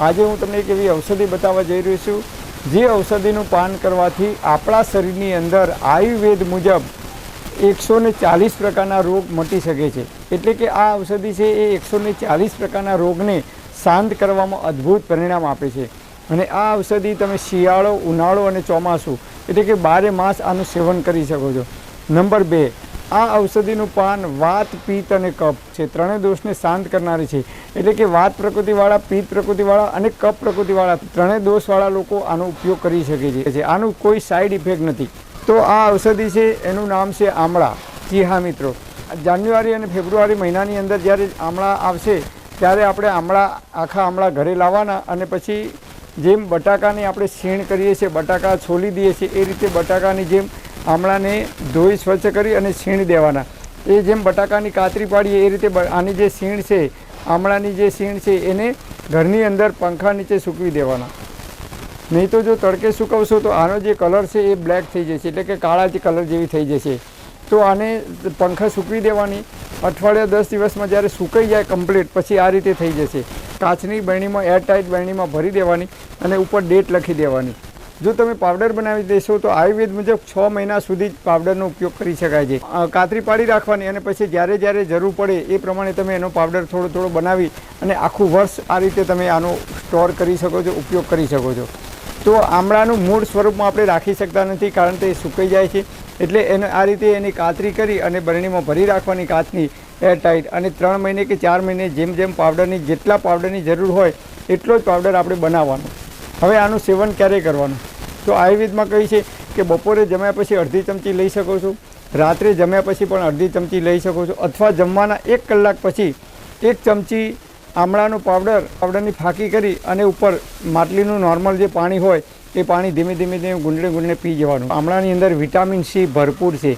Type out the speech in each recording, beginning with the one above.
આજે હું તમને એક એવી ઔષધિ બતાવવા જઈ રહ્યો છું. જે ઔષધિનું પાન કરવાથી આપણા શરીરની અંદર આયુર્વેદ મુજબ એકસો ને ચાલીસ પ્રકારના રોગ મટી શકે છે. એટલે કે આ ઔષધિ છે એ એકસો ને ચાલીસ પ્રકારના રોગને શાંત કરવામાં અદ્ભુત પરિણામ આપે છે. અને આ ઔષધિ તમે શિયાળો, ઉનાળો અને ચોમાસું એટલે કે બારે માસ આનું સેવન કરી શકો છો. નંબર બે આ ઔષધિનું પાન વાત, પિત્ત અને કફ છે. ત્રણેય દોષને શાંત કરનારી છે. એટલે કે વાત પ્રકૃતિવાળા, પિત્ત પ્રકૃતિવાળા અને કફ પ્રકૃતિવાળા ત્રણેય દોષવાળા લોકો આનો ઉપયોગ કરી શકે છે. આનું કોઈ સાઈડ ઇફેક્ટ નથી. તો આ ઔષધિ છે, એનું નામ છે આમળા. જી હા, મિત્રો. જાન્યુઆરી અને ફેબ્રુઆરી મહિનાની અંદર જ્યારે આમળા આવશે, ત્યારે આપણે આમળા, આખા આમળા ઘરે લાવવાના અને પછી જેમ બટાકાની આપણે છીણ કરીએ છીએ, બટાકા છોલી દઈએ છીએ, એ રીતે બટાકાની જેમ આમળાને ધોઈ સ્વચ્છ કરી અને છીણ દેવાના. એ જેમ બટાકાની કાતરી પાડીએ, એ રીતે આની જે છીણ છે, આમળાની જે છીણ છે, એને ઘરની અંદર પંખા નીચે સૂકવી દેવાના. નહીં તો જો તડકે સૂકવશો તો આનો જે કલર છે એ બ્લેક થઈ જશે, એટલે કે કાળા જે કલર જેવી થઈ જશે. તો આને પંખા સૂકવી દેવાની. અઠવાડિયા દસ દિવસમાં જ્યારે સુકાઈ જાય કમ્પ્લીટ, પછી આ રીતે થઈ જશે. કાચની બરણીમાં એરટાઇટ બરણીમાં ભરી દેવાની અને ઉપર ડેટ લખી દેવાની. જો તમે પાવડર બનાવી દેશો તો આયુર્વેદ મુજબ છ મહિના સુધી જ પાવડરનો ઉપયોગ કરી શકાય છે. કાતરી પાડી રાખવાની અને પછી જ્યારે જ્યારે જરૂર પડે એ પ્રમાણે તમે એનો પાવડર થોડો થોડો બનાવી અને આખું વર્ષ આ રીતે તમે આનો સ્ટોર કરી શકો છો, ઉપયોગ કરી શકો છો. તો આમળાનું મૂળ સ્વરૂપમાં આપણે રાખી શકતા નથી કારણ કે એ સુકાઈ જાય છે. એટલે એને આ રીતે એની કાતરી કરી અને બરણીમાં ભરી રાખવાની કાચની એરટાઈટ અને ત્રણ મહિને કે ચાર મહિને જેમ જેમ પાવડરની જેટલા પાવડરની જરૂર હોય, એટલો જ પાવડર આપણે બનાવવાનો. હવે આનું સેવન ક્યારે કરવાનું? તો આયુર્વેદમાં કહે છે કે બપોરે જમ્યા પછી અડધી ચમચી લઈ શકો છો, રાત્રે જમ્યા પછી પણ અડધી ચમચી લઈ શકો છો, અથવા જમવાના એક કલાક પછી એક ચમચી આમળાનો પાવડર, પાવડરની ફાંકી કરી અને ઉપર માટલીનું નોર્મલ જે પાણી હોય, એ પાણી ધીમે ધીમે ધીમે ગુંડળે ગુંડળે પી જવાનું. આમળાની અંદર વિટામિન સી ભરપૂર છે.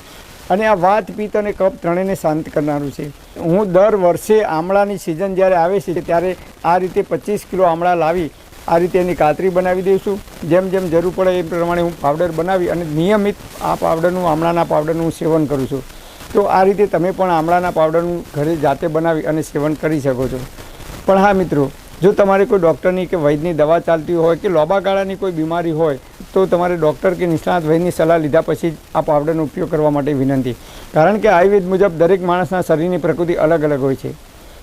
અને આ વાત પિત્ત અને કફ ત્રણેયને શાંત કરનારું છે. હું દર વર્ષે આમળાની સિઝન જ્યારે આવે છે, ત્યારે આ રીતે પચીસ કિલો આમળા લાવી આ રીતે એની કાતરી બનાવી દઈશું. જેમ જેમ જરૂર પડે એ પ્રમાણે હું પાવડર બનાવી અને નિયમિત આ પાવડરનું આમળાના પાવડરનું હું સેવન કરું છું. તો આ રીતે તમે પણ આમળાના પાવડરનું ઘરે જાતે બનાવી અને સેવન કરી શકો છો. પણ હા મિત્રો, જો તમારે કોઈ ડૉક્ટરની કે વૈદ્યની દવા ચાલતી હોય કે લોબા ગાળાની કોઈ બીમારી હોય, તો તમારે ડૉક્ટર કે નિષ્ણાત વૈદની સલાહ લીધા પછી આ પાવડરનો ઉપયોગ કરવા માટે વિનંતી. કારણ કે આયુર્વેદ મુજબ દરેક માણસના શરીરની પ્રકૃતિ અલગ અલગ હોય છે.